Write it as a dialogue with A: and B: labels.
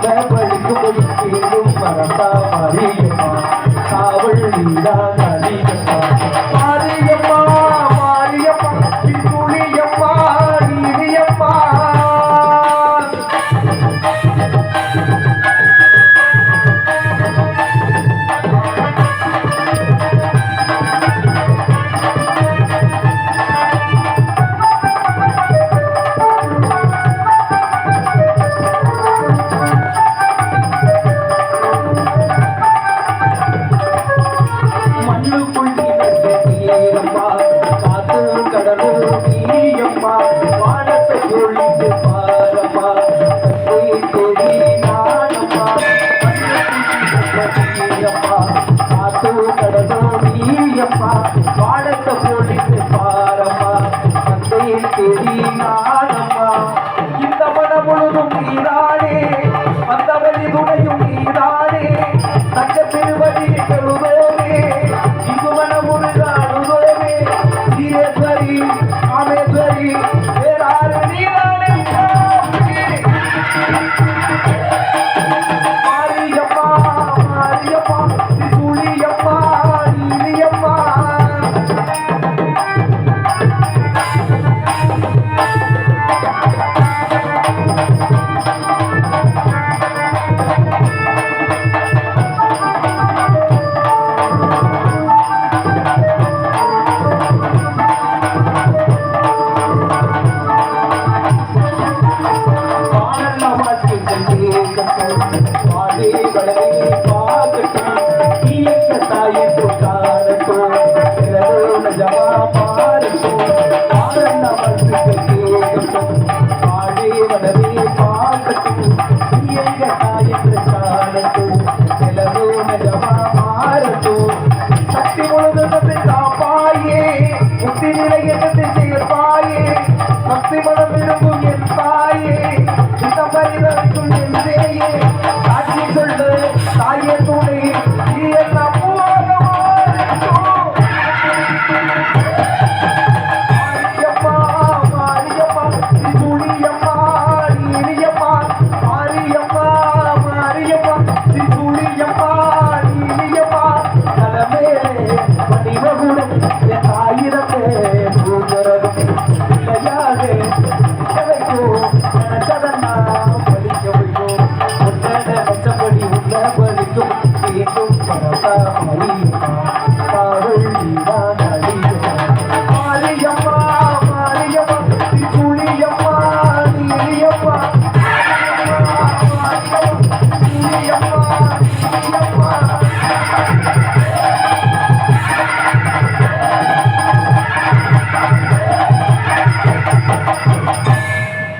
A: Vai, vai, tu, tu, tu, tu, para tu, துணையும் நீதானே. தங்க திருவதியில் கழுதோமே இங்குமன முருகாடுதோமே ஈரேஸ்வரி முக்தி நிலையத்தை செய்வாயே பக்தி மன Thank you.